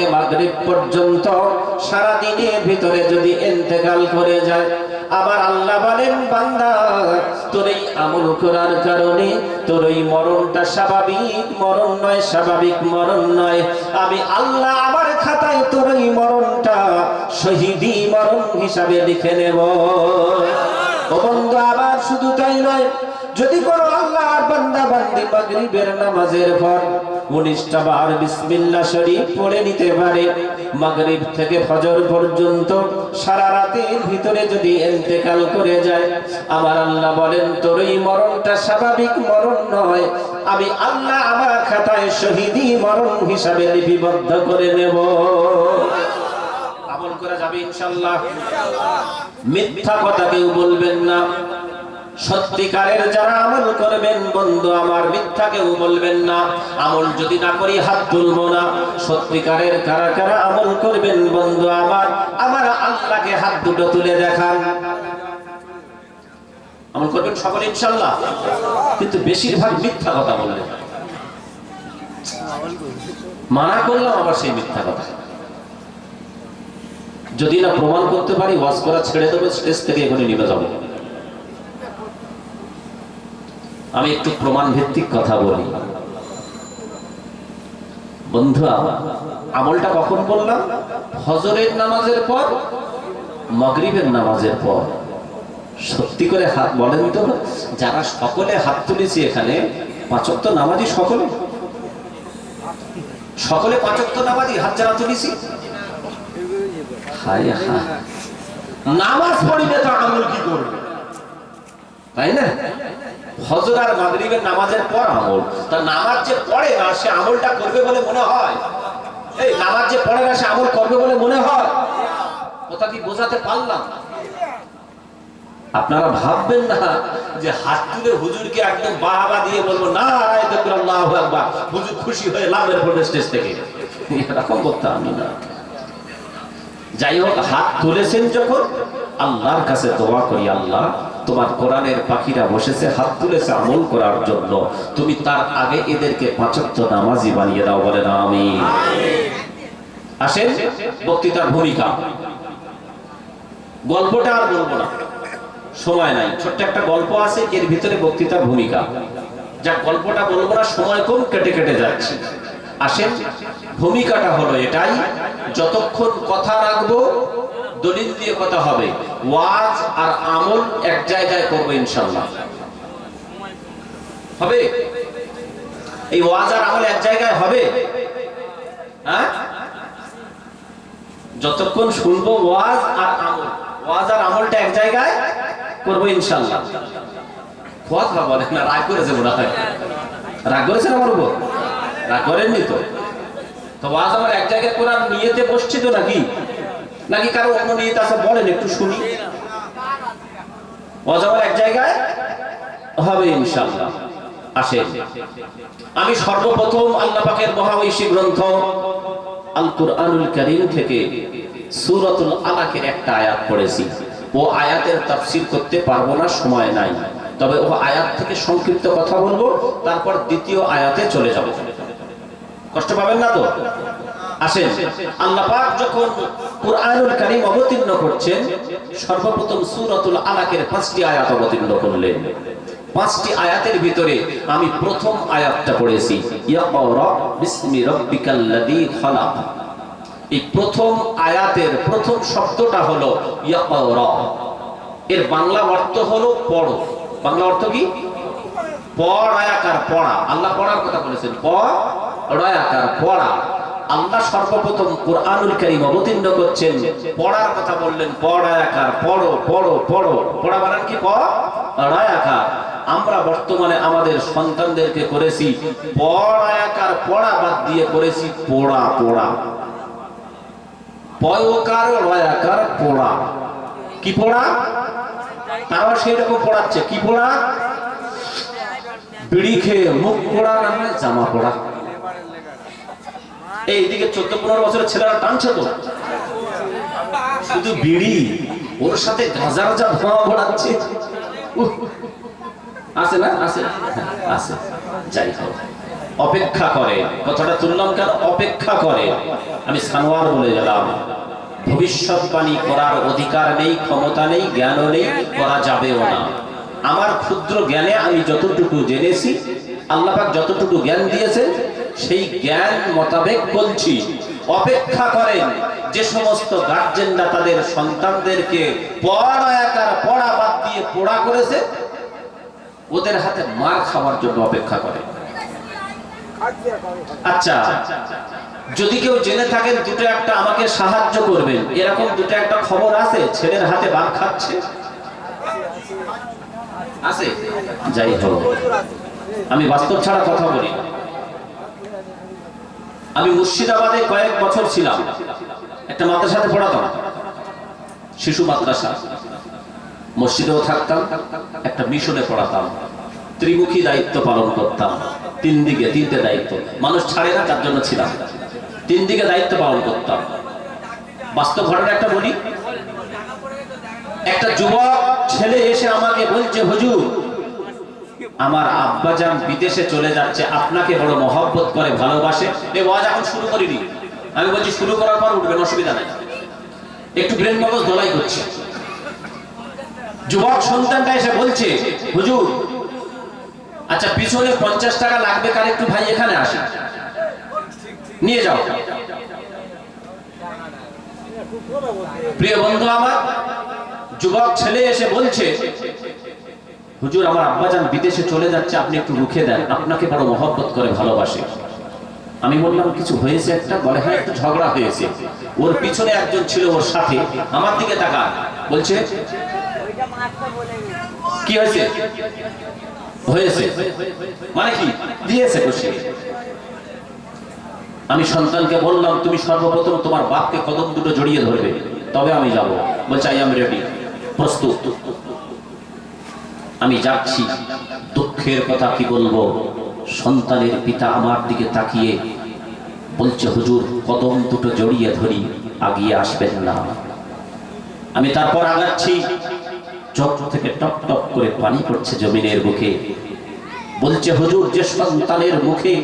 থেকে মাগরিব পর্যন্ত সারা দিনের ভিতরে যদি ইন্তেকাল করে যায়, আবার আল্লাহ বলেন, বান্দা, তোর এই আমল করার কারণে তোর এই মরণটা স্বাভাবিক মরণ নয়, স্বাভাবিক মরণ নয়। আমি আল্লাহ আমার খাতায় তোর এই মরণটা শহীদি মরণ হিসাবে লিখে নেব। ও বন্ধু, আবার শুধু তাই নয় যদি কোনো আল্লাহর বান্দা বান্দি মাগরিবের নামাজের পর উনিশটা বার বিসমিল্লাহ শরীফ পড়ে নিতে পারে, মাগরিব থেকে ফজর পর্যন্ত সারা রাতের ভিতরে যদি ইন্তেকাল করে যায়, আমার আল্লাহ বলেন, তোর এই মরণটা স্বাভাবিক মরণ নয়, আমি আল্লাহ আমার খাতায় শহীদি মরণ হিসাবে লিপিবদ্ধ করে নেব। আমল করা যাবে ইনশাল্লাহ মিথ্যা কথা কেউ বলবেন না। সত্যিকারের যারা আমল করবেন, বন্ধু, আমার মিথ্যা কেউ বলবেন না। আমল যদি না করি, হাত তুলবো না। সত্যিকারের কারা কারা আমল করবেন, বন্ধু, আমার আমার আল্লাহকে হাত দুটো তুলে দেখান। আমল করবেন সকলে ইনশাল্লাহ কিন্তু বেশিরভাগ মিথ্যা কথা বললেন মানা করলাম আবার সেই মিথ্যা কথা। যদি না প্রমাণ করতে পারি, ওয়াজ করা ছেড়ে দেবে, স্টেজ থেকে এখনই নেমে যাব। আমি একটু প্রমাণ ভিত্তিক কথা বলি। বন্ধু আমলটা কখন বললাম হজরের নামাজের পর, মগরিবের নামাজের পর। সত্যি করে হাত বলেন তো, যারা সকলে হাত তুলেছি এখানে, পাঁচক্ত নামাজি সকলে? সকলে পাঁচক্ত নামাজি হাত যারা তুলেছি? হায় হায়। নামাজ পড়িলে তো আমল কি করবে? তাই না? হজর আর মাগরিবের নামাজের পর আমল। তা নামাজ যে পড়ে না, সে আমলটা করবে বলে মনে হয়? এই নামাজ যে পড়ে না, সে আমল করবে বলে মনে হয়? কথা কি বোঝাতে পারলাম? আপনারা ভাববেন না যে হাত তুলে হুজুরকে একদম বাহাবা দিয়ে বলব, না হুজুর খুশি হয়ে লাভের পড়বে স্টেজ থেকে। এরকম করতে আমি না। যাই হোক, হাত তুলেছেন যখন, আল্লাহর কাছে দোয়া করি, আল্লাহ তোমার কোরআনের পাখিরা বসেছে, হাত তুলেছে আমল করার জন্য। তুমি তার আগে এদেরকে পাঁচত্ব নামাজি বানিয়ে দাও বলে না আমি আসেন, বক্তৃতার ভূমিকা। গল্পটা আর বলব না। সময় নাই। ছোট্ট একটা গল্প আছে, এর ভিতরে বক্তৃতার ভূমিকা। যা গল্পটা বলব না, সময় কম কেটে কেটে যাচ্ছে। আসেন, ভূমিকাটা হলো এটাই। যতক্ষণ কথা রাখব, দলিল দিয়ে কথা হবে। ওয়াজ আর আমল এক জায়গায় করব ইনশাল্লাহ হবে? এই ওয়াজ আর আমল এক জায়গায় হবে? হ্যাঁ? যতক্ষণ শুনব ওয়াজ আর আমল, ওয়াজ আর আমলটা এক জায়গায় করব ইনশাল্লাহ কথা বলে না, রাগ করেছে মনে হয়। রাগ করেছেন আমার উপর রাগ করেননি তো? ওয়াজ আমার এক জায়গায় নিয়েতে বসছি তো নাকি? নাকি কারও অন্য নিয়ে আছে বলেন একটু শুনি। অজাবার এক জায়গায় হবে আসেন। আমি সর্বপ্রথম আল্লাহ পাকের মহাবৈশী গ্রন্থ আল কুরআনুল কারীম থেকে সূরাতুল আলাকের একটা আয়াত পড়েছি। ও আয়াতের তাফসীর করতে পারব না, সময় নাই। তবে ও আয়াত থেকে সংক্ষিপ্ত কথা বলব, তারপর দ্বিতীয় আয়াতে চলে যাব। কষ্ট পাবেন না তো? আসেন। আল্লাহ পাক যখন কুরআনুল কারীম অবতীর্ণ করছেন, সর্বপ্রথম সূরাতুল আলাকের পাঁচটি আয়াত অবতীর্ণ করলেন। পাঁচটি আয়াতের ভিতরে আমি প্রথম আয়াতটা পড়েছি ইয়াকরা বিসমি রাব্বিকাল্লাযী খালাক। এই প্রথম আয়াতের প্রথম শব্দটা হলো ইয়াকরা এর বাংলা অর্থ হলো পড়ো। বাংলা অর্থ কি? পড়ায়াকার পড়া। আল্লাহ পড়ার কথা বলেছেন পড়ায়াকার পড়া। আল্লাহ সর্বপ্রথম কোরআনুল কারীম অবতীর্ণ করছেন। পড়ার কথা বললেন, পড়ায়াকার, পড়ো পড়ো পড়ো। পড়া বানান কি পড়ায়াকার আমরা বর্তমানে আমাদের সন্তানদেরকে করেছি পড়ায়াকার, পড়া বাদ দিয়ে করেছি পড়া পড়া। পয়কার, রয়াকার, পড়া। কি পড়া? তারাও সেই রকম পড়াচ্ছে। কি পড়া? বিড়ি খেয়ে মুখ পড়া না জামা পড়া। এইদিকে চোদ্দ পনেরো বছরের ছেলেরা টানছে তো। শুধু বিড়ি, ওর সাথে গাঁজা গাঁজা ধোঁয়া ভরাচ্ছে আছে না? আছে? আছে। যাই হোক। অপেক্ষা করে। কথাটা তুললাম কেন? অপেক্ষা করে। আমি সানোয়ার বলে গেলাম ভবিষ্যৎবাণী করার অধিকার নেই, ক্ষমতা নেই জ্ঞানও নেই, করা যাবেও না। আমার ক্ষুদ্র জ্ঞানে আমি যতটুকু জেনেছি, আল্লাপাক যতটুকু জ্ঞান দিয়েছেন সেই জ্ঞান মোতাবেক বলছি, অপেক্ষা করেন যে সমস্ত গার্জেনরা তাদের সন্তানদেরকে পড়ায়াকার পড়া বাদ দিয়ে পড়া করেছে, ওদের হাতে মার খাওয়ার জন্য অপেক্ষা করে আচ্ছা যদি কেউ জেনে থাকেন দুটো একটা আমাকে সাহায্য করবেন, এরকম দুটো একটা খবর আছে, ছেলের হাতে বাদ খাচ্ছে? আছে? যাই হোক, আমি বাস্তব ছাড়া কথা বলি। আমি মুর্শিদাবাদে কয়েক বছর ছিলাম। একটা মাদ্রাসাতে পড়াতাম। শিশু মাদ্রাসা। মসজিদেও থাকতাম, একটা মিশনে পড়াতাম। ত্রিমুখী দায়িত্ব পালন করতাম। তিন দিকে তিনটে দায়িত্ব। মানুষ ছাড়ে না, তার জন্য ছিলাম। তিন দিকে দায়িত্ব পালন করতাম। বাস্তব ঘটনা একটা বলি। একটা যুবক ছেলে এসে আমাকে বলছে, হুজুর আমার আব্বাজান বিদেশে চলে যাচ্ছে, আপনাকে বড় মহব্বত করে, ভালোবাসে। এ ওয়াজ এখন শুরু করিনি। আমি বলছি, শুরু করার পর উঠবেন, অসুবিধা নাই। একটু ব্রেন মগজ দলাই করছে। যুবক সন্তানটা এসে বলছে, হুজুর আচ্ছা পিছনে পঞ্চাশ টাকা লাগবে কার একটু ভাই এখানে আসে। নিয়ে যাও। প্রিয় বন্ধু আমার, যুবক ছেলে এসে বলছে হুজুর, আমার আব্বাজান বিদেশে চলে যাচ্ছে, আপনি একটু রুখে দেন। আপনাকে বড় মহব্বত করে ভালোবাসে। আমি বললাম, কিছু হয়েছে একটা? বলে হ্যাঁ একটু ঝগড়া হয়েছে। ওর পিছনে একজন ছিল ওর সাথে। আমার দিকে তাকা বলছে, কি হয়েছে? হয়েছে। মানে কি? দিয়েছে খুশি। আমি সন্তানকে বললাম, তুমি সর্বপ্রথম তোমার বাপকে কদম দুটো জড়িয়ে ধরবে। তবে আমি যাব। বলছে আই এম রেডি প্রস্তুত। আমি যাচ্ছি। দুঃখের কথা কি বলব? সন্তানের পিতা আমার দিকে তাকিয়ে বলছে, হুজুর, কদম দুটো জড়িয়ে ধরি, আগিয়ে আসবেন না। আমি তারপর আগাচ্ছি। চোখ থেকে টপ টপ করে পানি পড়ছে জমিনের বুকে। বলছে, হুজুর, যে সন্তানের মুখে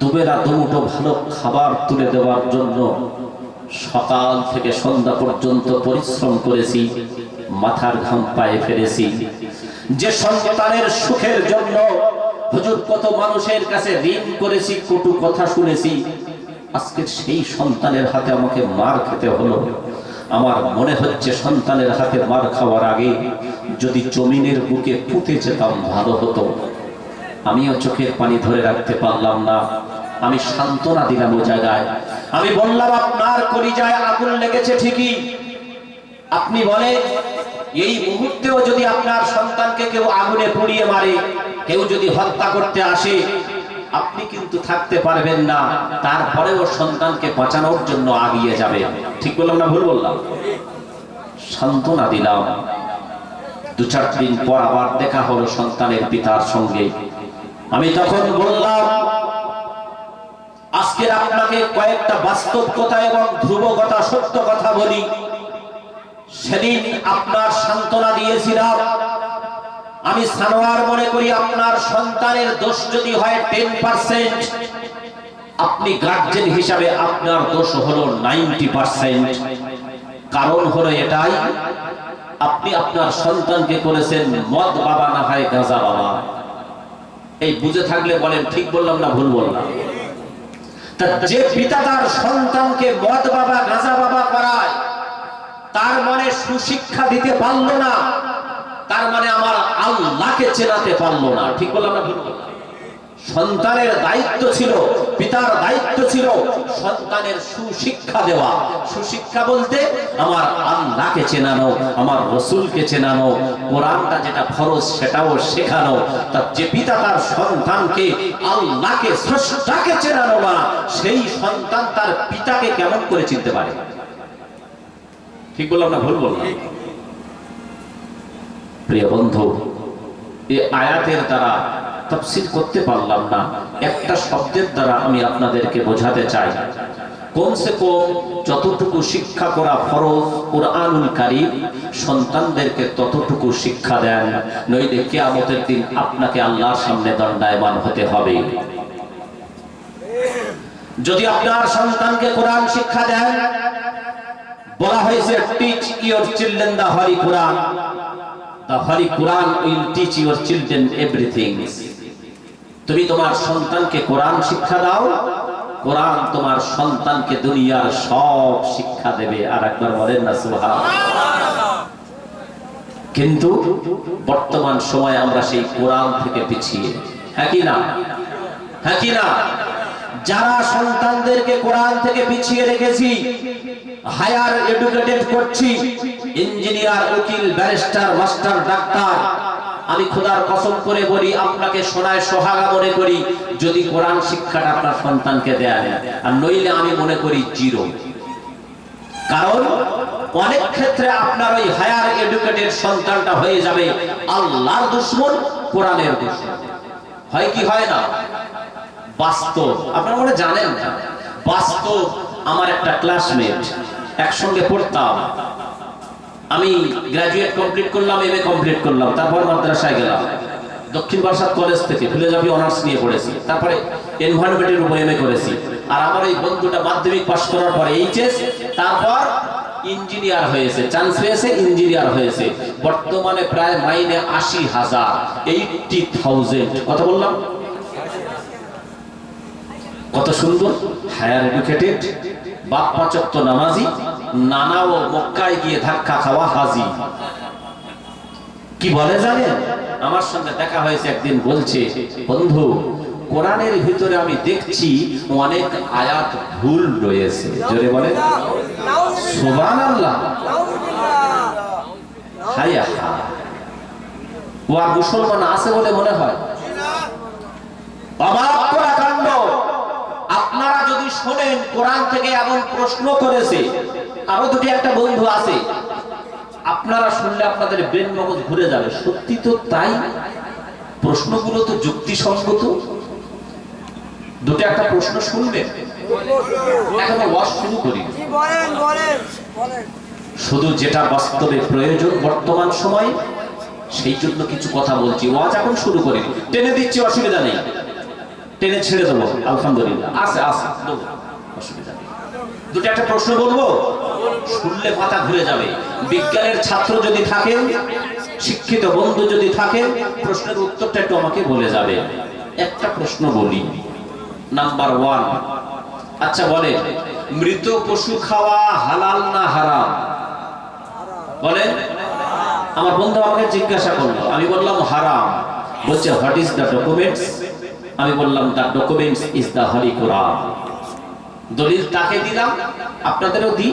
দুবেলা দুমুঠো ভালো খাবার তুলে দেওয়ার জন্য সকাল থেকে সন্ধ্যা পর্যন্ত পরিশ্রম করেছি, মাথার ঘাম পায়ে ফেলেছি। যে সন্তানের সুখের জন্য হুজুর কত মানুষের কাছে ঋণ করেছি, কটু কথা শুনেছি, আজকে সেই সন্তানের হাতে আমাকে মার খেতে হলো। আমার মনে হচ্ছে সন্তানের হাতে মার খাওয়ার আগে যদি জমিনের বুকে পুঁতে যেতাম, ভালো হতো। আমিও চোখের পানি ধরে রাখতে পারলাম না। আমি সান্ত্বনা দিলাম ও জায়গায়। আমি বললাম, আপনার কলিজায় আগুন লেগেছে ঠিকই। আপনি বলে, এই মুহূর্তেও যদি আপনার সন্তানকে কেউ আগুনে পুড়িয়ে মারে, কেউ যদি হত্যা করতে আসে, আপনি কিন্তু থাকতে পারবেন না। তারপরেও সন্তানকে বাঁচানোর জন্য আগিয়ে যাবে। ঠিক বললাম না ভুল বললাম? সান্ত্বনা দিলাম। দু চার দিন পর আবার দেখা হলো সন্তানের পিতার সঙ্গে। আমি তখন বললাম আজকের আপনাকে কয়েকটা বাস্তব কথা এবং ধ্রুব কথা সত্য কথা বলি। সেদিন আপনার সান্ত্বনা দিয়েছিলাম। আমি সানোয়ার মনে করি আপনার সন্তানের দোষ যদি হয় টেন পার্সেন্ট, আপনি গার্জেন হিসাবে আপনার দোষ হলো নাইনটি পার্সেন্ট। কারণ হলো এটাই, আপনি আপনার সন্তানকে করেছেন মদ বাবা না হয় গাঁজা বাবা। এই বুঝে থাকলে বলেন, ঠিক বললাম না ভুল বললাম? যে পিতা তার সন্তানকে মদ বাবা, গাঁজা বাবা করায়, তার মানে সুশিক্ষা দিতে পারল না, তার মানে আমার আল্লাহকে চেনাতে পারল না ঠিক বললাম না ভুল বললাম? সন্তানের দায়িত্ব ছিল, পিতার দায়িত্ব ছিল সন্তানের সুশিক্ষা দেওয়া। সুশিক্ষা বলতে আমার আল্লাহকে চেনানো, আমার রসুলকে চেনানো, কোরআনটা যেটা ফরজ সেটাও শেখানো, তা যে পিতা তার সন্তানকে আল্লাহকে, স্রষ্টাকে চেনানো না, সেই সন্তান তার পিতাকে কেমন করে চিনতে পারে? ঠিক বললাম না, ভুল বললাম? প্রিয় বন্ধু, এই আয়াতের দ্বারা তফসিল করতে পারলাম না। একটা শব্দের দ্বারা আমি আপনাদেরকে বোঝাতে চাই। কমসে কম যতটুকু শিক্ষা করা ফরজ কোরআনুল কারীম, সন্তানদেরকে ততটুকু শিক্ষা দেন, নইলে কিয়ামতের দিন আপনাকে আল্লাহর সামনে দণ্ডায়মান হতে হবে। যদি আপনার সন্তানকে কোরআন শিক্ষা দেন, বলা হয়েছে teach your children the holy Quran the holy Quran will teach your children everything তুমি তোমার সন্তানকে কোরআন শিক্ষা দাও, কোরআন তোমার সন্তানকে দুনিয়ার সব শিক্ষা দেবে। আর একবার বলেন না সুবহান কিন্তু বর্তমান সময়ে আমরা সেই কোরআন থেকে পিছিয়ে। হ্যাঁ কি না? হ্যাঁ কি না? যারা সন্তানদেরকে কোরআন থেকে পিছিয়ে রেখেছি, হায়ার এডুকেটেড করছি, ইঞ্জিনিয়ার, উকিল, ব্যারিস্টার, মাস্টার, ডাক্তার আমি খোদার কসম করে বলি, আপনাকে শোনায় সোহাগা মনে করি, যদি কোরআন শিক্ষাটা আপনার সন্তানকে দেয়া। আর নইলে আমি মনে করি জিরো। কারণ অনেক ক্ষেত্রে আপনার ওই হায়ার এডুকেটেড সন্তানটা হয়ে যাবে আল্লাহর দুশ্মন, কোরআনের দুশ্মন। হয় কি, হয় না? বাস্তব। আপনারা মনে জানেন? না বাস্তব। আমার একটা ক্লাসমেট একসঙ্গে পড়তাম। আমি গ্রাজুয়েট কমপ্লিট করলাম এমএ কমপ্লিট করলাম, তারপর মাদ্রাসায় গেলাম। দক্ষিণ বারাসাত কলেজ থেকে ফিলোজফি অনার্স নিয়ে পড়েছি। তারপরে এনভায়রনমেন্টের উপর এমএ করেছি। আর আমার এই বন্ধুটা মাধ্যমিক পাস করার পরে এইচএস তারপর ইঞ্জিনিয়ার হয়েছে। চান্স পেয়েছে ইঞ্জিনিয়ার হয়েছে। বর্তমানে প্রায় মাইনে আশি হাজার এইটটি থাউজেন্ড কথা বললাম? কত সুন্দর? হায়ার এডুকেটেড বাপ পাচক নামাজি। মক্কায় গিয়ে ধাক্কা খাওয়া হাজি। কি বলে জানেন? আমার দেখা হয়েছে একদিন বলছে, বন্ধু, কোরআনের ভিতরে আমি দেখছি অনেক আয়াত ভুল রয়েছে। জোরে বলে সুবান ও আর মুসলমান আছে বলে মনে হয়? আপনারা যদি শোনেন, কোরআন থেকে এমন প্রশ্ন করেছে আরও দুটি একটা বন্ধু আছে। আপনারা শুনলে আপনাদের ব্রেন মগজ ঘুরে যাবে। সত্যি তো তাই? প্রশ্নগুলো তো যুক্তিসঙ্গত। দুটো একটা প্রশ্ন শুনবেন এখনও ওয়াশ শুরু করি। শুধু যেটা বাস্তবে প্রয়োজন বর্তমান সময় সেই জন্য কিছু কথা বলছি। ওয়াজ এখন শুরু করি। টেনে দিচ্ছি অসুবিধা নেই। টেনে ছেড়ে দেবো। আলহামদুলিল্লাহ। আছে আছে। অসুবিধা নেই। দুটো একটা প্রশ্ন বলব? শুনলে মাথা ঘুরে যাবে। বিজ্ঞানের ছাত্র যদি থাকেন শিক্ষিত বন্ধু যদি থাকেন প্রশ্নের উত্তরটা একটু আমাকে বলে যাবে। একটা প্রশ্ন বলি। নাম্বার ওয়ান আচ্ছা বলে, মৃত পশু খাওয়া হালাল না হারাম? বলেন আমার বন্ধু আমাকে জিজ্ঞাসা করল, আমি বললাম হারাম। বলছে হোয়াট ইজ দ্য ডকুমেন্টস আমি বললাম the documents is the holy Quran দলিল তাকে দিলাম, আপনাদেরও দিই।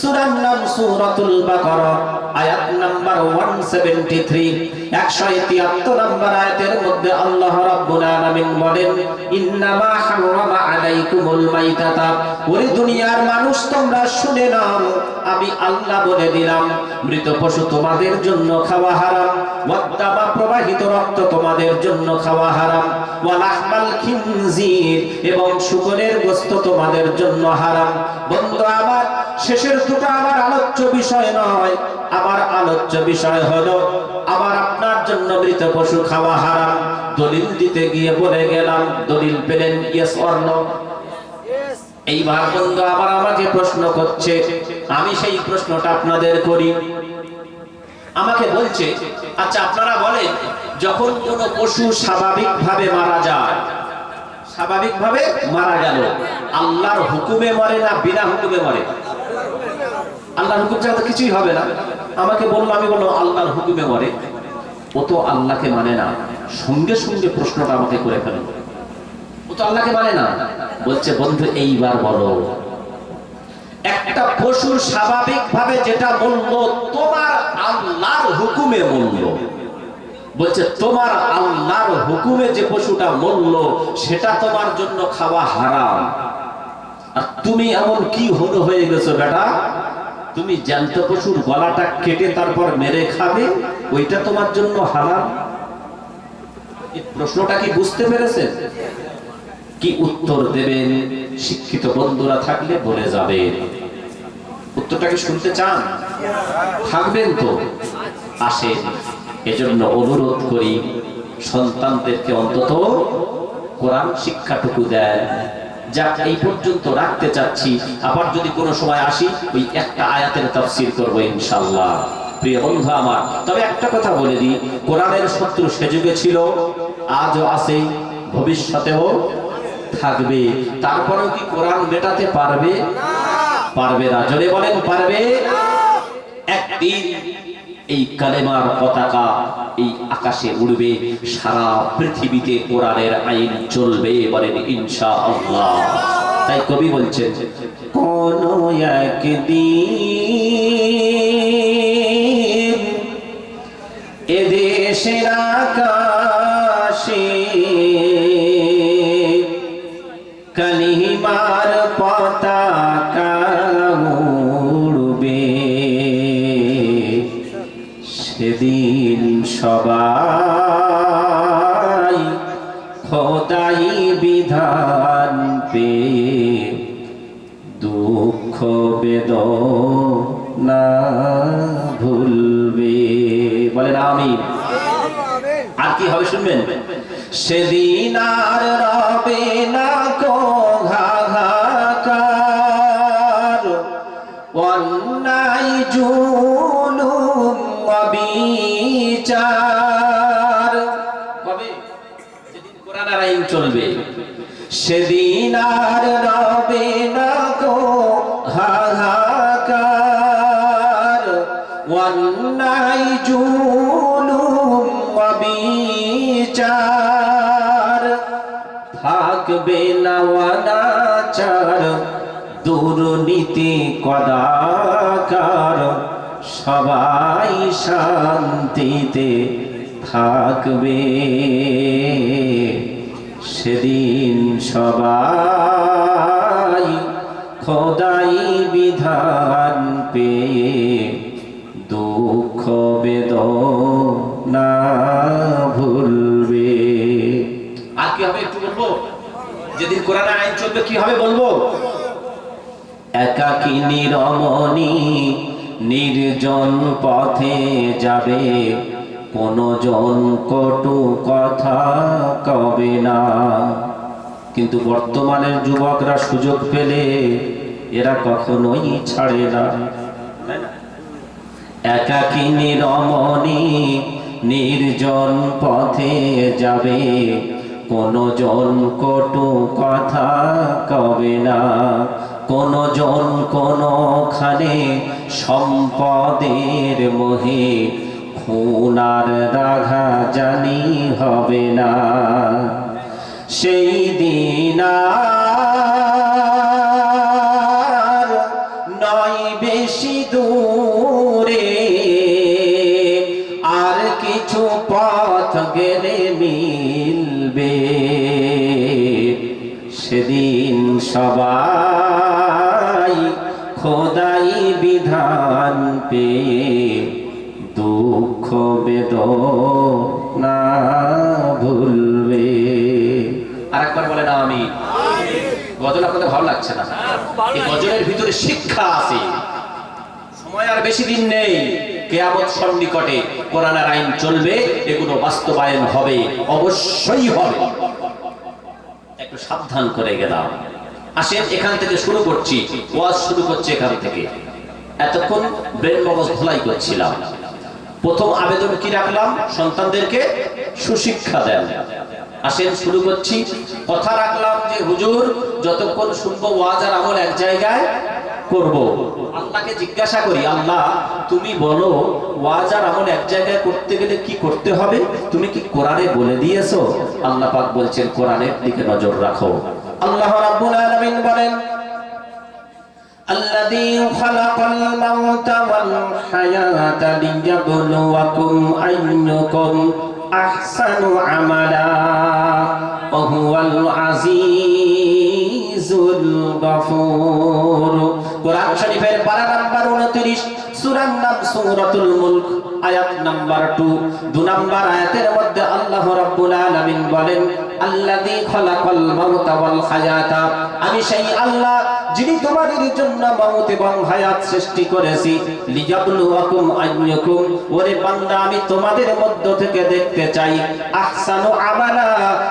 সূরার নাম সূরাতুল বাকারা, আয়াত নাম্বার 173 173 নাম্বার আয়াতের মধ্যে আল্লাহ রাব্বুল আলামিন বলেন, ইন্নামা আলাইকুমুল মাইতাতা। দুনিয়ার মানুষ, তোমরা শুনে নাও, আমি আল্লাহ বলে দিলাম, মৃত পশু তোমাদের জন্য খাওয়া হারাম, ওয়াদ্দামা প্রবাহিত রক্ত তোমাদের জন্য খাওয়া হারাম ওয়ালাহমাল খিনজির এবং শুকরের গোস্ত তোমাদের জন্য হারাম। বন্ধু আমার শেষের দুটো আমার আলোচ্য বিষয় নয়। আমার আলোচ্য বিষয় হলো, আমার আপনার জন্য মৃত পশু খাওয়া হারাম। দলিল দিতে গিয়ে বলে গেলাম, দলিল পেলেন ইয়েস অর নো ইয়েস এইবার বন্ধু, আবার আমাকে প্রশ্ন করছে, আমি সেই প্রশ্নটা আপনাদের করি। আমাকে বলছে আচ্ছা আপনারা বলেন, যখন কোন পশু স্বাভাবিকভাবে মারা যায়, স্বাভাবিকভাবে মারা গেল, আল্লাহর হুকুমে মরে না বিনা হুকুমে মরে? আল্লাহর হুকুম ছাড়া কিছুই হবে না। আমাকে বলল, আমি বললাম, আল্লাহর হুকুমে মরে। ও তো আল্লাহকে মানে না। সঙ্গে সঙ্গে প্রশ্নটা আমাকে করে ফেলো ও তো আল্লাহকে মানে না। বলছে, বন্ধু, এইবার বলো। একটা পশুর স্বাভাবিক ভাবে যেটা মূল্য, তোমার আল্লাহর হুকুমে মূল্য। বলছে, তোমার আল্লাহর হুকুমে যে পশুটা মূল্য, সেটা তোমার জন্য খাওয়া হারাম। আর তুমি এমন কি হলো হয়ে গেছো, বেটা? তুমি জ্যান্ত পশুর গলাটা কেটে তারপর মেরে খাবে, ওইটা তোমার জন্য হারাম? প্রশ্নটা কি বুঝতে পেরেছেন? কি উত্তর দেবেন? শিক্ষিত বন্ধুরা থাকলে বলে যাবেন। উত্তরটা কি শুনতে চান? থাকবেন তো। আসে এজন্য অনুরোধ করি, সন্তানদেরকে অন্তত কোরআন শিক্ষাটুকু দেয় যা এই পর্যন্ত রাখতে চাচ্ছি। আবার যদি কোনো সময় আসি, ওই একটা আয়াতের তাফসীর করব ইনশাল্লাহ প্রিয় বন্ধু আমার, তবে একটা কথা বলে দিই, কোরআনের শত্রু সে যুগে ছিল, আজও আছে, ভবিষ্যতেও থাকবে। তারপরেও কি কোরআন মেটাতে পারবে? পারবে না। জোরে বলেন, পারবে? একদিন এই কালেমার পতাকা এই আকাশে উড়বে, সারা পৃথিবীতে কোরআনের আইন চলবে বলেন ইনশা আল্লাহ তাই কবি বলছেন, কোন এদেশের আকাশে সবাই খোদাই বিধান পে দুঃখ, বেদনা ভুলবে। বলেন আমি আর কি হবে শুনবেন? সেদিন আর রবে না কো হাহাকার অন্যায় জুলুম সেদিন আর রবে না কো হাহাকার। অন্যায় জুলুম অবিচার। থাকবে না অনাচার, দুর্নীতি কদাকার। সবাই শান্তিতে থাকবে। সেদিন সবাই খোদাই বিধান পেয়ে দুঃখ, বেদনা ভুলবে। আর কি হবে একটু বলব? যেদিন কোরআন আইন চলবে, কি হবে বলব? একাকিনী রমণী নির্জন পথে যাবে। কোন জন কটু কথা কবে না। কিন্তু বর্তমানের যুবকরা সুযোগ পেলে এরা কখনোই ছাড়ে না। একাকিনী রমণী নির্জন পথে যাবে, কোন জন কটু কথা কবে না। কোন জন কোনখানে সম্পদের মোহে খুনার রাঘা জানি হবে না। সেই দিন লাগছে না। এই গজলের ভিতরে শিক্ষা আছে। সময় আর বেশি দিন নেই। কেয়ামত সন্নিকটে কোরআনের আইন চলবে, এগুলো বাস্তবায়ন হবে, অবশ্যই হবে। একটু সাবধান করে গেলাম। আসেন, এখান থেকে শুরু করছি। ওয়াজ শুরু করছে এখান থেকে। এতক্ষণ ব্রেন মগজ ধোলাই করছিলাম। প্রথম আবেদন কি রাখলাম? সন্তানদেরকে সুশিক্ষা দেন। আসেন, শুরু করছি। কথা রাখলাম যে, হুজুর যতক্ষণ শুনবো ওয়াজ আর আমল এক জায়গায় করব আল্লাহকে জিজ্ঞাসা করি আল্লাহ তুমি বলো ওয়াজ আর আমল এক জায়গায় করতে গেলে কি করতে হবে তুমি কি কোরআনে বলে দিয়েছো আল্লাহ পাক বলছেন কোরআনের দিকে নজর রাখো আল্লাহ রাব্বুল আলামিন বলেন الذي خلق الموت والحياة ليبلوكم أيكم أحسن عملا وهو العزيز গফুর কোরআন শরীফের পারা নাম্বার 29 সূরার নাম সূরাতুল মুলক, আয়াত নাম্বার 2 দুই নাম্বার আয়াতের মধ্যে আল্লাহ রাব্বুল আলামিন বলেন আল্লাযী খালাকাল মাউতা ওয়াল হায়াতা। আমি সেই আল্লাহ যিনি তোমাদের জন্য এবং হায়াত সৃষ্টি করেছি। লিয়াবলুয়াকুম আইয়ুকুম। ওরে বান্দা, আমি তোমাদের মধ্য থেকে দেখতে চাই। আহসানু আমালা,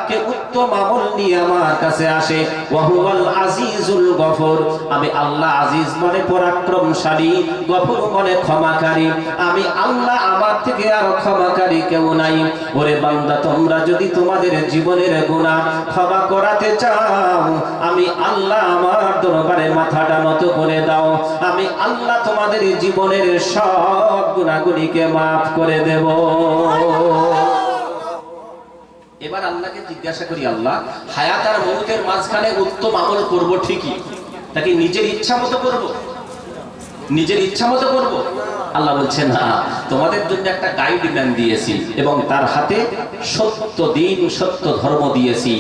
কে উত্তম আমল নিয়ে আমার কাছে আসে। ওয়া হুয়াল আজিজুল গফুর। আমি আল্লাহ আজিজ মনে পরাক্রমশালী, গফুর মনে ক্ষমাকারী। আমি আল্লাহ আমার থেকে আর ক্ষমাকারী কেউ নাই। ওরে বান্দা, তোমরা যদি তোমাদের জীবনের গুনাহ ক্ষমা করাতে চাও। আমি আল্লাহ আমার দরবারে মাথাটা নত করে দাও। আমি আল্লাহ তোমাদের জীবনের সব গুনাহগুলিকে মাফ করে দেব। এবার আল্লাহকে জিজ্ঞাসা করি, আল্লাহ, হায়াত আর মাঝখানে উত্তম আমল করব ঠিকই তাকে নিজের ইচ্ছা মতো করব? নিজের ইচ্ছা মতো করব? আল্লাহ বলছে না তোমাদের জন্য একটা গাইডলাইন দিয়েছি এবং তার হাতে সত্য দিন সত্য ধর্ম দিয়েছি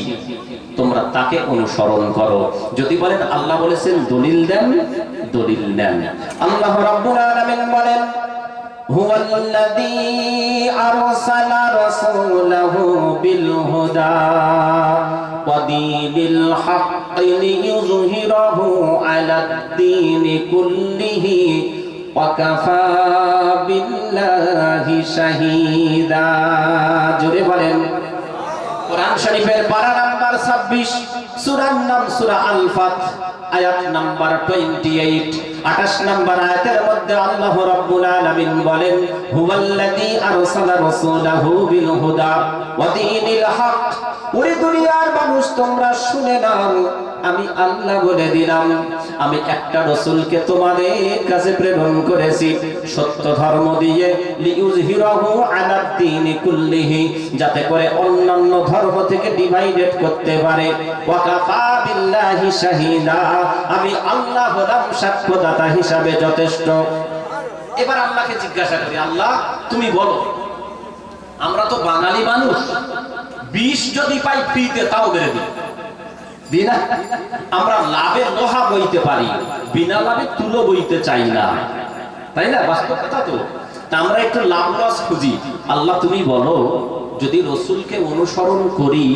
তোমরা তাকে অনুসরণ করো যদি বলেন আল্লাহ বলেছেন দলিল দেন দলিল নেন আল্লাহ রাব্বুল আলামিন বলেন هو الذي أرسل رسوله بالهدى ودين الحق ليظهره على الدين كله জোরে বলেন। কোরআন শরীফের পারা নাম্বার 26 সূরার নাম সূরা আল ফাত আয়াত নাম্বার 28 28 নাম্বার আয়াতের মধ্যে আল্লাহ রাব্বুল আলামিন বলেন, হুয়াল্লাযী আরসালা রাসূলাহু বিল হুদা ওয়া দীনিল হক। ওরে দুনিয়ার মানুষ, তোমরা শুনে নাও আমি আল্লাহ বলে দিলাম, আমি একটা রসুলকে তোমাদের কাছে প্রেরণ করেছি। সত্য ধর্ম দিয়ে কুল্লিহি, যাতে করে অন্যান্য ধর্ম থেকে ডিভাইডেড করতে পারে। বিল্লাহি শাহিদা, আমি আল্লাহ হলাম সাক্ষ্যদাতা হিসাবে যথেষ্ট। এবার আল্লাহকে জিজ্ঞাসা করি, আল্লাহ, তুমি বলো, আমরা তো বাঙালি মানুষ, বিষ যদি পাই ফ্রিতে তাও বেড়ে দিই দিই আমরা লাভে লোহা বইতে পারি, বিনা লাভে তুলো বইতে চাই না। তাই না? বাস্তব কথা তো আমরা একটু লাভ লস খুঁজি। আল্লাহ তুমি বলো, যদি রসুলকে অনুসরণ করি,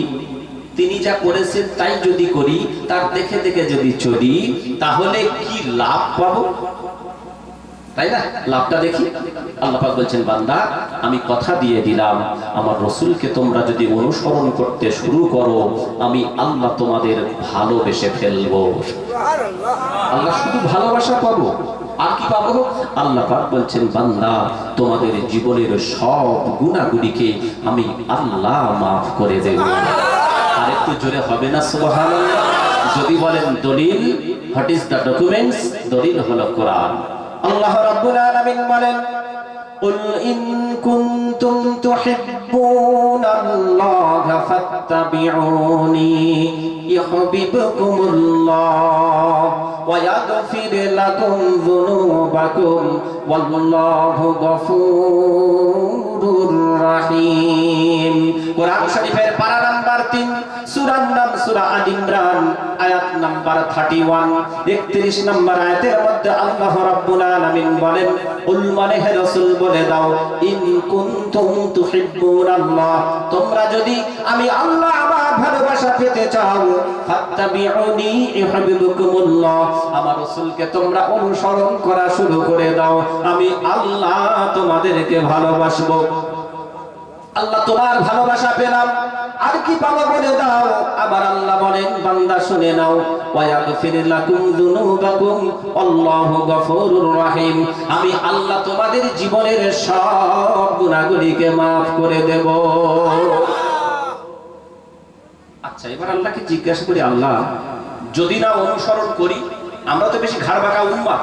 তিনি যা করেছেন তাই যদি করি, তার দেখে দেখে যদি চলি, তাহলে কি লাভ পাবো? তাই না? লাভটা দেখি। বলছেন, বান্দা, আমি কথা দিয়ে দিলাম। আমার রসুলকে তোমরা যদি অনুসরণ করতে শুরু করো, আমি আল্লাহ তোমাদের ভালোবেসে আল্লাহ শুধু ভালোবাসা পাবো। আর কি পাবো? বলছেন, বান্দা, তোমাদের জীবনের সব গুণাগুলিকে আমি আল্লাহ মাফ করে দেব। আর একটু জোরে হবে না যদি বলেন, দলিল হোয়াট ইজ দ্য ডকুমেন্টস দলিল হলো কোরআন। আল্লাহ রাব্বুল আলামিন বলেন قل إن كنتم تحبون الله فاتبعوني يحببكم الله ويغفر لكم ذنوبكم والله غفور رحيم কোরআন শরীফের পারা নাম্বার 3 সূরার নাম সূরা আল ইমরান আয়াত নাম্বার 31 31 নাম্বার আয়াতের মধ্যে আল্লাহ রাব্বুল আলামিন বলেন উল মানে হে রাসূল বলে দাও ইন কুনতুম তুহিব্বুনাল্লাহ তোমরা যদি আমি আল্লাহ আমার ভালোবাসা পেতে চাও। ফাত্তাবিউনি ইউহিব্বুকুমুল্লাহ। আমার রাসূলকে তোমরা অনুসরণ করা শুরু করে দাও। আমি আল্লাহ তোমাদেরকে ভালোবাসবো। আল্লাহ তোমার ভালোবাসা পেলাম। আর কি পাবো বলে দাও। আবার আল্লাহ বলেন, বান্দা শুনে নাও। আল্লাহু গফুরুর রহিম। আমি আল্লাহ তোমাদের জীবনের সব গুনাহগুলিকে maaf করে দেব। আচ্ছা এবার আল্লাহকে জিজ্ঞাসা করি, আল্লাহ, যদি না অনুসরণ করি, আমরা তো বেশি ঘাড় বাঁকা উম্মা,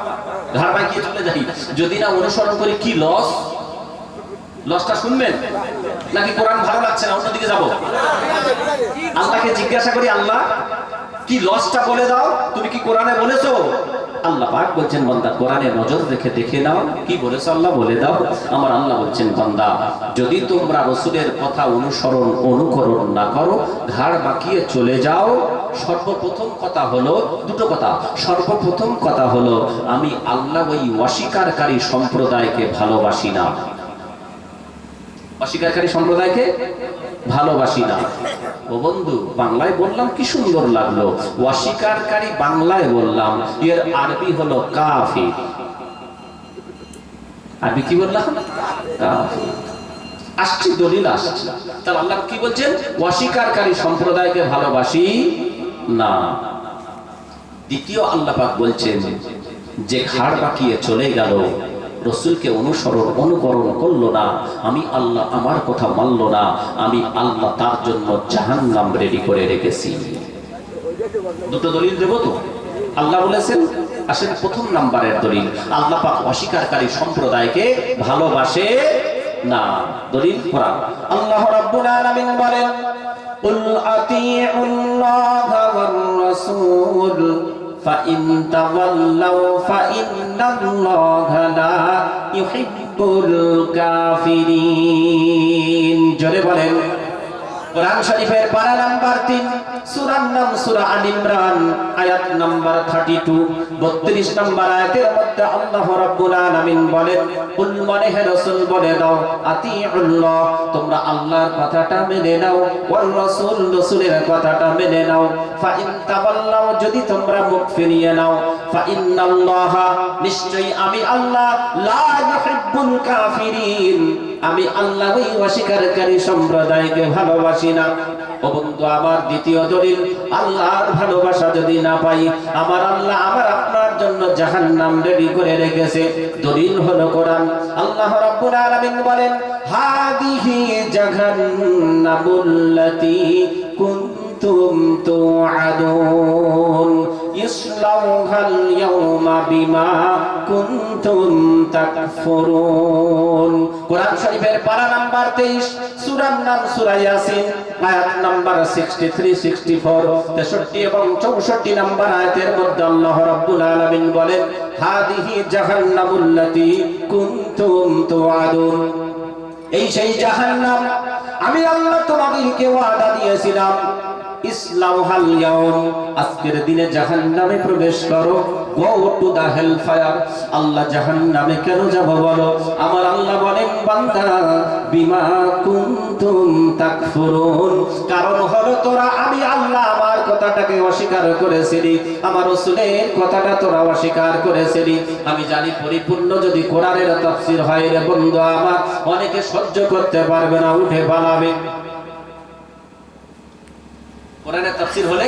ঘাড় বাঁকিয়ে চলে যাই, যদি না অনুসরণ করি, কি লস লসটা শুনবেন? নাকি কোরআন ভালো লাগছে না, অন্যদিকে যাব? আল্লাহকে জিজ্ঞাসা করি, আল্লাহ কি লসটা বলে দাও? তুমি কি কোরআনে বলেছ? আল্লাহ পাক বলছেন, বান্দা কোরআনে নজর রেখে দেখে নাও। কি আল্লাহ? বলে দাও, আমার আল্লাহ বলছেন যদি তোমরা রসুলের কথা অনুসরণ, অনুকরণ না করো, ঘাড় বাঁকিয়ে চলে যাও। সর্বপ্রথম কথা হলো, দুটো কথা, সর্বপ্রথম কথা হলো, আমি আল্লাহ ওই অস্বীকারী সম্প্রদায়কে ভালোবাসি না। অস্বীকারী সম্প্রদায়কে ভালোবাসি না। ও বন্ধু, বাংলায় বললাম কি সুন্দর লাগল। অস্বীকারী বাংলায় বললাম, এর আরবি হলো কাফি আরবি কি বললাম? আসছি, দলিল আসছি। তাহলে আল্লাহ কি বলছেন? অস্বীকারী সম্প্রদায়কে ভালোবাসি না। দ্বিতীয় আল্লাপাক বলছেন, যে খাড় বাঁকিয়ে চলে গেল রসুলকে অনুসরণ অনুকরণ করলো না আমি আল্লাহ আমার কথা মানলো না আমি আল্লাহ তার জন্য জাহান নাম রেডি করে রেখেছি দুটো দলিল দেব তো আল্লাহ বলেছেন আসেন প্রথম নাম্বারের দলিল আল্লাহ পাক অস্বীকারী সম্প্রদায়কে ভালোবাসে না দলিল কোরআন আল্লাহ রাব্বুল আলামিন বলেন قل أطيعوا الله والرسول فإن تولوا فإن الله لا يحب الكافرين جرب عليهم কোরআন শরীফের পারা নাম্বার তিন, সুরার নাম সুরা আল ইমরান, আয়াত নাম্বার থার্টি টু বত্রিশ নাম্বার আয়াতের মধ্যে আল্লাহ রাব্বুল আলামিন বলেন, কুল মানে হে রাসূল বলে দাও, আতিউল্লাহ, তোমরা আল্লাহর কথাটা মেনে নাও ওয়াল রাসূল রাসূলের কথাটা মেনে নাও ফা ইন তাওয়াল্লাও যদি তোমরা মুখ ফিরিয়ে নাও ফা ইন্নাল্লাহা নিশ্চয়ই আমি আল্লাহ, লা ইউহিব্বুল কাফিরিন। আমি আল্লাহ ওই অস্বীকারী সম্প্রদায়কে ভালোবাসি না। ও বন্ধু, আমার দ্বিতীয় দলিল, আল্লাহর ভালোবাসা যদি না পাই, আমার আল্লাহ আমার আপনার জন্য জাহান্নাম রেডি করে রেখেছে। দলিল হলো কোরআন। আল্লাহ রাব্বুল আলামিন বলেন, হাদিহি জাহান্নামুল্লাতী কুনতুম তুআদুন। বিমা তাকফুরুন। শরীফের পারা নাম্বার 23 সূরার নাম সূরা ইয়াসিন, আয়াত নাম্বার 63 64 63 এবং 64 নাম্বার আয়াতের মধ্যে আল্লাহ রাব্বুল আলামিন বলেন, হাদিহি জাহান্নামুল্লাতী কুনতুম তুআদুন। এই সেই জাহান্নাম আমি আল্লাহ তোমাদেরকে ওয়াদা দিয়েছিলাম আজকের দিনে জাহান নামে প্রবেশ করো। Go to the hell fire আল্লাহ জাহান্নামে কেন যাব বলো? আমার আল্লাহ বলেন, বান্দা, বিমা কুনতুম তাকফুরুন। কারণ হলো তোরা, আমি আল্লাহ, আমার কথাটাকে অস্বীকার করেছিলি। আমার রাসূলের কথাটা তোরা অস্বীকার করেছিলি। আমি জানি পরিপূর্ণ যদি কোরআনের তাফসীর হয় রে বন্ধু আমার, অনেকে সহ্য করতে পারবে না, উঠে পালাবে। কোরআনের তাফসীর হলে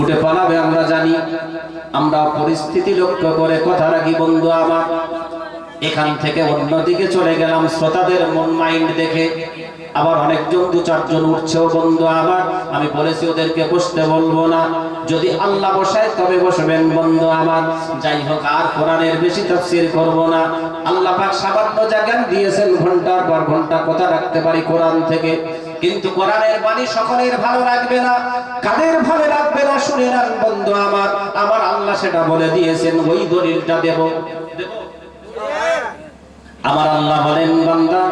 উঠে পালাবে, আমরা জানি। আমরা পরিস্থিতি লক্ষ্য করে কথা রাখি, বন্ধু আমার। এখান থেকে অন্যদিকে চলে গেলাম, শ্রোতাদের মন মাইন্ড দেখে। আবার অনেকজন, দু চারজন উঠছেও বন্ধু আমার, আমি বলেছি ওদেরকে বসতে বলব না। যদি আল্লাহ বসায় তবে বসবেন, বন্ধু আমার। যাই হোক, আর কোরআনের বেশি তাফসীর করব না। আল্লাহ পাক সামান্য জায়গা দিয়েছেন, ঘণ্টার পর ঘণ্টা কথা রাখতে পারি কোরআন থেকে। কিন্তু কোরআনের বাণী সকলের ভালো লাগবে না, কাদের ভালো লাগবে না শুনে নেন বন্ধু আমার। আমার আল্লাহ সেটা বলে দিয়েছেন, ওই দলিলটা দেব। দেব আমার আল্লাহ বলেন, বান্দা,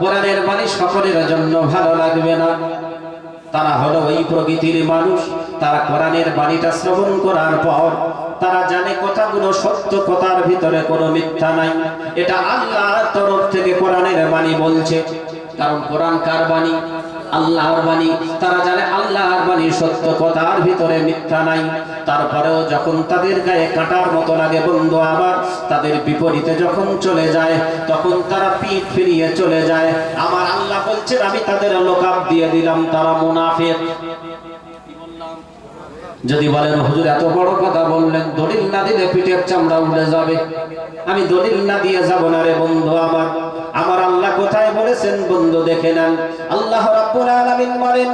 কোরআনের বাণী সকলের জন্য ভালো লাগবে না। তারা হলো ওই প্রকৃতির মানুষ, তারা কোরআনের বাণীটা শ্রবণ করার পর তারা জানে কথাগুলো সত্য, কথার ভিতরে কোনো মিথ্যা নাই। এটা আল্লাহর তরফ থেকে কোরআনের বাণী বলছে। কারণ কোরআন কার বাণী? আল্লাহর বাণী। তারা জানে আল্লাহর বাণী সত্য কথার ভিতরে মিথ্যা নাই। তারপরেও যখন তাদের গায়ে কাটার মতো লাগে বন্ধু আবার, তাদের বিপরীতে যখন চলে যায়, তখন তারা পিঠ ফিরিয়ে চলে যায়। আমার আল্লাহ বলছেন, আমি তাদের লোকাপ দিয়ে দিলাম, তারা মুনাফিক। যদি বলেন, হুজুর, এত বড় কথা বললেন, দলিল না দিলে পিঠের চামড়া উঠে যাবে। আমি দলিল না দিয়ে যাব না রে বন্ধু আমার। আমার আল্লাহ কোথায় বলেছেন বন্ধু দেখে নেন। আল্লাহ রাব্বুল আলামিন বলেন